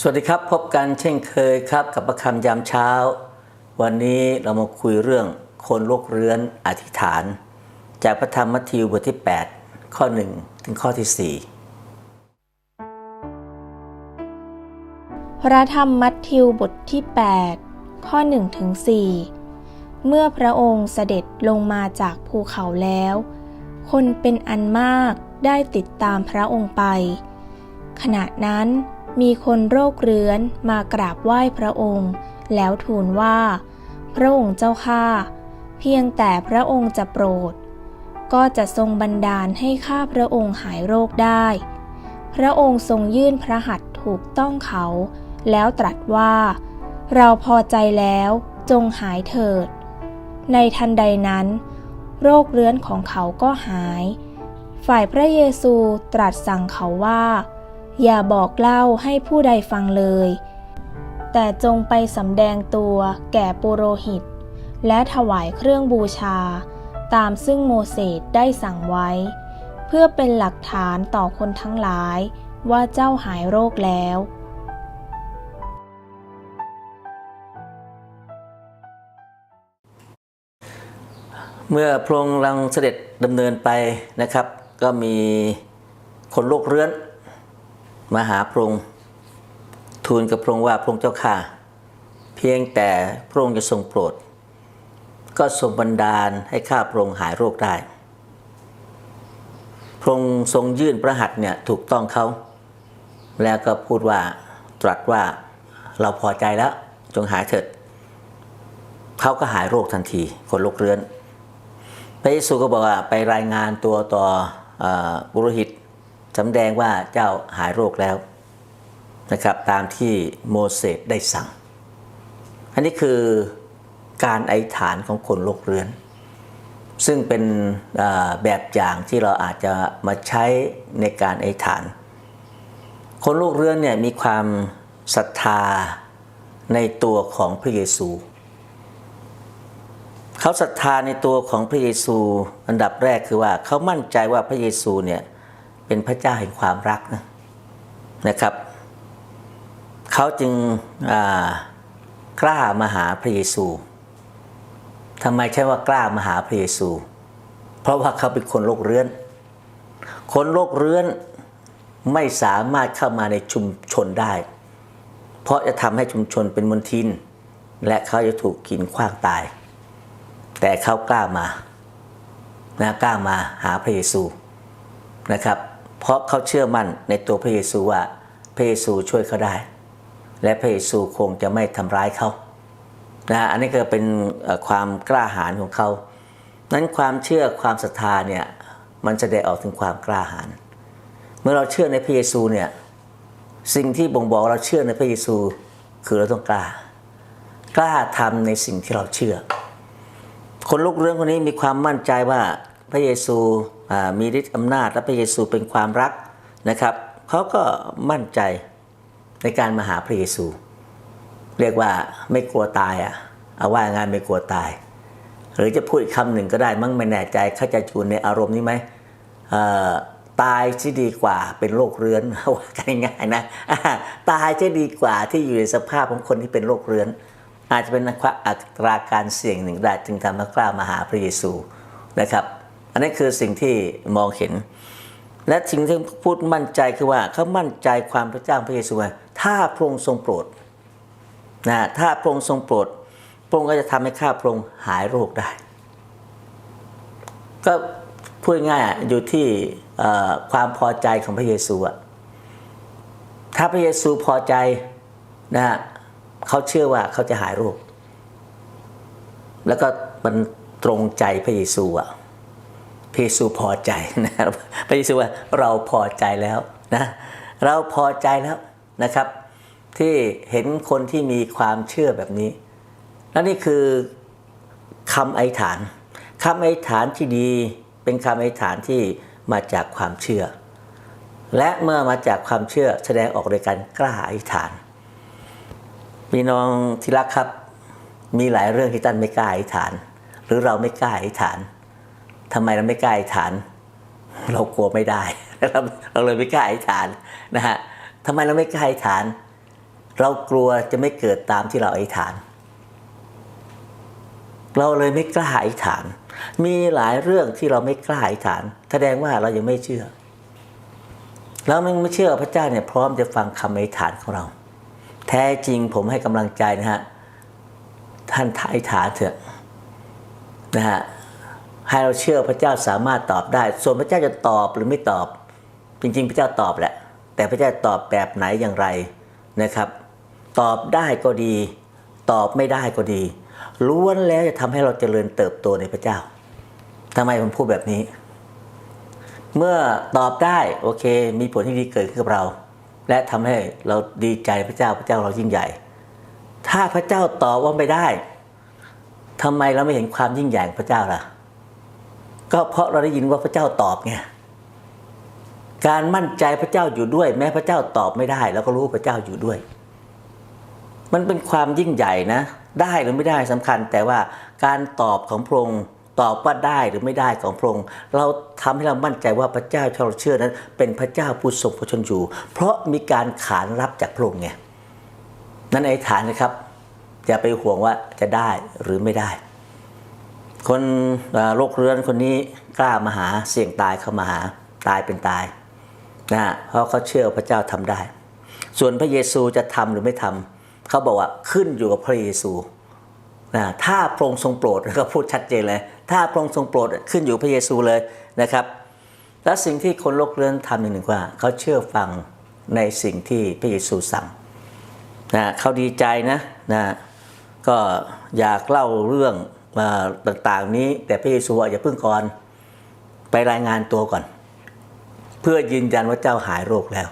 สวัสดีครับ พบกันเช่นเคยครับ กับประคำยามเช้า วันนี้เรามาคุยเรื่องคนโรคเรื้อนอธิษฐาน จากพระธรรมมัทธิวบทที่ 8 ข้อ 1 ถึงข้อที่พระธรรมมัทธิวบทที่ 8 ข้อ 1 ถึง 4 เมื่อพระองค์เสด็จลงมาจากภูเขาแล้ว คนเป็นอันมากได้ติดตามพระองค์ไป ขณะนั้น มีคนโรคเรื้อนมากราบไหว้พระองค์ แล้วทูลว่า พระองค์เจ้าข้าเพียงแต่พระองค์จะโปรด ก็จะทรงบันดาลให้ข้าพระองค์หายโรคได้ พระองค์ทรงยื่นพระหัตถ์ถูกต้องเขา แล้วตรัสว่า เราพอใจแล้วจงหายเถิด ในทันใดนั้น โรคเรื้อนของเขาก็หาย ฝ่ายพระเยซูตรัสสั่งเขาว่า อย่าบอกเล่าให้ผู้ใดฟังเลย แต่จงไปสำแดงตัวแก่ปุโรหิต และถวายเครื่องบูชา ตามซึ่งโมเสสได้สั่งไว้ เพื่อเป็นหลักฐานต่อคนทั้งหลายว่าเจ้าหายโรคแล้วเมื่อพระองค์กำลังเสด็จดำเนินไปนะครับ ก็มีคนโรคเรื้อน มาหาพระองค์ทูลกับพระองค์ว่าพระองค์เจ้าข้าเพียงแต่พระองค์จะทรงโปรด ก็ทรงบันดาลให้ข้าพระองค์หายโรคได้ พระองค์ทรงยื่นพระหัตถ์เนี่ยถูกต้องเขา แล้วก็พูดว่าตรัสว่าเราพอใจแล้วจงหายเถิดเขาก็หายโรคทันทีคนโรคเรื้อนพระเยซูก็บอกว่าไปรายงานตัวต่อเอ่อบุโรหิต สำแดงว่าเจ้าหายโรคแล้วนะครับตามที่โมเสสได้สั่ง อันนี้คือการไอฐานของคนโรคเรื้อน ซึ่งเป็นแบบอย่างที่เราอาจจะมาใช้ในการไอฐาน คนโรคเรื้อนเนี่ยมีความศรัทธาในตัวของพระเยซู เขาศรัทธาในตัวของพระเยซู อันดับแรกคือว่าเขามั่นใจว่าพระเยซูเนี่ย เป็นพระเจ้าแห่งความรักนะนะครับเขาจึงกล้ามาหาพระเยซูทำไมใช่ว่ากล้ามาหาพระเยซู เพราะว่าเขาเป็นคนโรคเรื้อน คนโรคเรื้อนไม่สามารถเข้ามาในชุมชนได้ เพราะจะทำให้ชุมชนเป็นมลทิน และเขาจะถูกกินขว้างตาย แต่เขากล้ามานะกล้ามาหาพระเยซูนะครับ เพราะเขาเชื่อมั่นในตัวพระเยซูว่าพระเยซูช่วยเขาได้ และพระเยซูคงจะไม่ทำร้ายเขานะอันนี้ก็เป็นความกล้าหาญของเขานั้นความเชื่อความศรัทธาเนี่ยมันแสดงออกถึงความกล้าหาญเมื่อเราเชื่อในพระเยซูเนี่ยสิ่งที่บ่งบอกเราเชื่อในพระเยซูคือเราต้องกล้า กล้าทำในสิ่งที่เราเชื่อ คนลูกเรื่องคนนี้มีความมั่นใจว่าพระเยซู มีฤทธิ์อำนาจและพระเยซูเป็นความรักนะครับเขาก็มั่นใจในการมาหาพระเยซู เรียกว่าไม่กลัวตายอะเอาว่างานไม่กลัวตาย หรือจะพูดอีกคำหนึ่งก็ได้มั้งไม่แน่ใจเขาจจูนในอารมณ์นี้ไหมตายที่ดีกว่าเป็นโรคเรื้อนว่ากันง่ายๆนะตายจะดีกว่าที่อยู่ในสภาพของคนที่เป็นโรคเรื้อน อาจจะเป็นอัตราการเสี่ยงหนึ่งได้จึงทำให้กล้ามาหาพระเยซูนะครับ อันนี้คือสิ่งที่มองเห็น และสิ่งที่พูดมั่นใจคือว่าเขามั่นใจความพระเจ้าพระเยซูว่าถ้าพระองค์ทรงโปรดนะถ้าพระองค์ทรงโปรดพระองค์ก็จะทำให้ข้าพระองค์หายโรคได้ ก็พูดง่ายออยู่ที่ความพอใจของพระเยซูอะถ้าพระเยซูพอใจนะฮะเขาเชื่อว่าเขาจะหายโรคแล้วก็มันตรงใจพระเยซูอะ พระเยซูพอใจนะครับพระเยซูว่าเราพอใจแล้วนะเราพอใจแล้วนะครับ ที่เห็นคนที่มีความเชื่อแบบนี้ และนี่คือคำอธิษฐานคำอธิษฐานที่ดีเป็นคำอธิษฐานที่มาจากความเชื่อ และเมื่อมาจากความเชื่อแสดงออกโดยการกล้าอธิษฐานพี่น้องที่รักครับมีหลายเรื่องที่ท่านไม่กล้าอธิษฐาน หรือเราไม่กล้าอธิษฐาน ทำไมเราไม่กล้าอธิษฐาน เรากลัวไม่ได้เราเราเลยไม่กล้าอธิษฐานนะฮะทำไมเราไม่กล้าอธิษฐาน เรากลัวจะไม่เกิดตามที่เราอธิษฐาน เราเลยไม่กล้าอธิษฐาน มีหลายเรื่องที่เราไม่กล้าอธิษฐาน แสดงว่าเรายังไม่เชื่อเราไม่เชื่อพระเจ้าเนี่ยพร้อมจะฟังคำอธิษฐานของเรา แท้จริงผมให้กำลังใจนะฮะท่านอธิษฐานเถอะนะฮะ ให้เราเชื่อพระเจ้าสามารถตอบได้ ส่วนพระเจ้าจะตอบหรือไม่ตอบ จริง ๆ พระเจ้าตอบแหละ แต่พระเจ้าตอบแบบไหนอย่างไรนะครับ ตอบได้ก็ดี ตอบไม่ได้ก็ดีล้วนแล้วจะทำให้เราเจริญเติบโตในพระเจ้าทำไมผมพูดแบบนี้ เมื่อตอบได้โอเค มีผลที่ดีเกิดขึ้นกับเรา และทำให้เราดีใจพระเจ้าพระเจ้าเรายิ่งใหญ่ ถ้าพระเจ้าตอบว่าไม่ได้ทำไมเราไม่เห็นความยิ่งใหญ่ของพระเจ้าล่ะ ก็เพราะเราได้ยินว่าพระเจ้าตอบไงการมั่นใจพระเจ้าอยู่ด้วย แม้พระเจ้าตอบไม่ได้เราก็รู้พระเจ้าอยู่ด้วย มันเป็นความยิ่งใหญ่นะ ได้หรือไม่ได้สำคัญ แต่ว่าการตอบของพระองค์ตอบว่าได้หรือไม่ได้ของพระองค์เราทำให้เรามั่นใจว่าพระเจ้าที่เราเชื่อนั้น เป็นพระเจ้าผู้ทรงพระชนอยู่ เพราะมีการขานรับจากพระองค์ไงนั่นไอ้ฐานนะครับอย่าไปห่วงว่าจะได้หรือไม่ได้ คนโรคเรื้อนคนนี้กล้ามาหาเสี่ยงตายเข้ามาหาตายเป็นตายนะฮะเพราะเขาเชื่อพระเจ้าทำได้ ส่วนพระเยซูจะทำหรือไม่ทำเขาบอกว่าขึ้นอยู่กับพระเยซูนะถ้าพระองค์ทรงโปรดก็พูดชัดเจนเลย ถ้าพระองค์ทรงโปรดขึ้นอยู่พระเยซูเลยนะครับ และสิ่งที่คนโลกเรื้อนทำอย่างหนึ่งว่า เขาเชื่อฟังในสิ่งที่พระเยซูสั่งนะเขาดีใจนะนะก็อยากเล่าเรื่อง ต่างๆนี้ แต่พระเยซูว่าอย่าเพิ่งก่อนไปรายงานตัวก่อน เพื่อยืนยันว่าเจ้าหายโรคแล้ว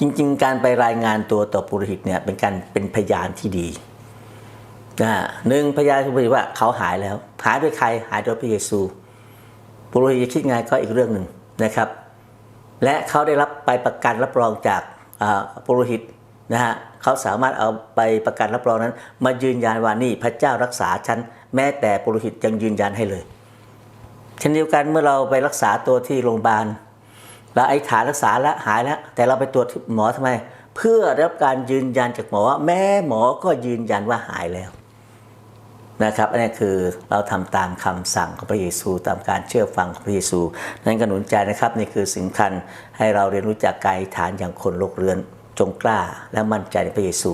จริง ๆ การไปรายงานตัวต่อปุโรหิตเนี่ยเป็นการเป็นพยานที่ดีนะหนึ่งพยานที่บอกว่าเขาหายแล้ว หายด้วยใครหายโดยพระเยซูปุโรหิตจะคิดไงก็อีกเรื่องหนึ่งนะครับ และเขาได้รับไปประกันรับรองจากปุโรหิต นะฮะเขาสามารถเอาไปประกันรับรองนั้น มายืนยันว่านี่พระเจ้ารักษาฉันแม้แต่ปุโรหิตยังยืนยันให้เลยเช่นเดียวกันเมื่อเราไปรักษาตัวที่โรงพยาบาลเราไอ้ฐานรักษาแล้วหายแล้ว แต่เราไปตรวจหมอทำไม เพื่อรับการยืนยันจากหมอว่าแม่หมอก็ยืนยันว่าหายแล้วนะครับอันนี้คือเราทำตามคำสั่งของพระเยซู ตามการเชื่อฟังของพระเยซู นั้นก็หนุนใจนะครับนี่คือสิ่งสำคัญให้เราเรียนรู้จักกายฐานอย่างคนโลกเรือน จงกล้าและมั่นใจในพระเยซู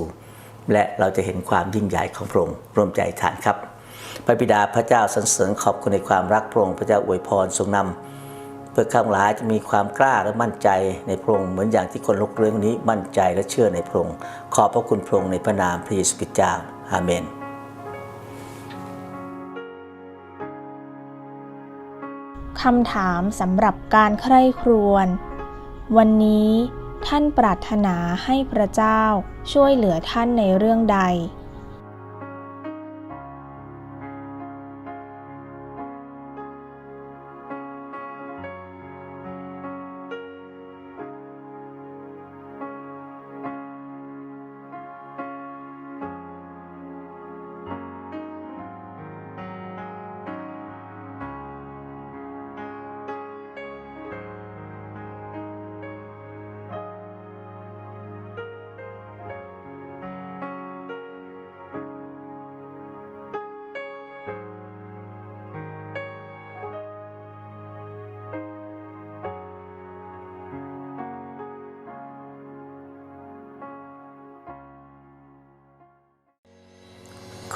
และเราจะเห็นความยิ่งใหญ่ของพระองค์ร่วมใจฐานครับ พระบิดาพระเจ้าสรรเสริญขอบคุณในความรักพระองค์พระเจ้าอวยพรทรงนำเพื่อข้างหลายจะมีความกล้าและมั่นใจในพระองค์เหมือนอย่างที่คนลกเรื่องนี้มั่นใจและเชื่อในพระองค์ขอบพระคุณพระองค์ในพระนามพระเยซูคริสต์เจ้าอาเมนคำถามสำหรับการใคร่ครวญวันนี้ ท่านปรารถนาให้พระเจ้าช่วยเหลือท่านในเรื่องใด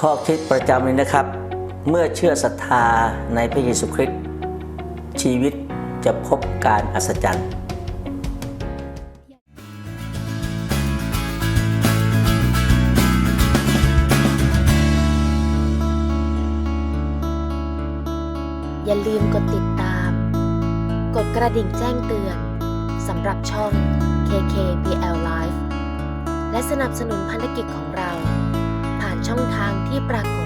ข้อคิดประจำเลยนะครับ เมื่อเชื่อศรัทธาในพระเยซูคริสต์ชีวิตจะพบการอัศจรรย์อย่าลืมกดติดตาม กดกระดิ่งแจ้งเตือนสำหรับช่อง KKBL Live และสนับสนุนพันธกิจของเรา ช่องทางที่ปรากฏ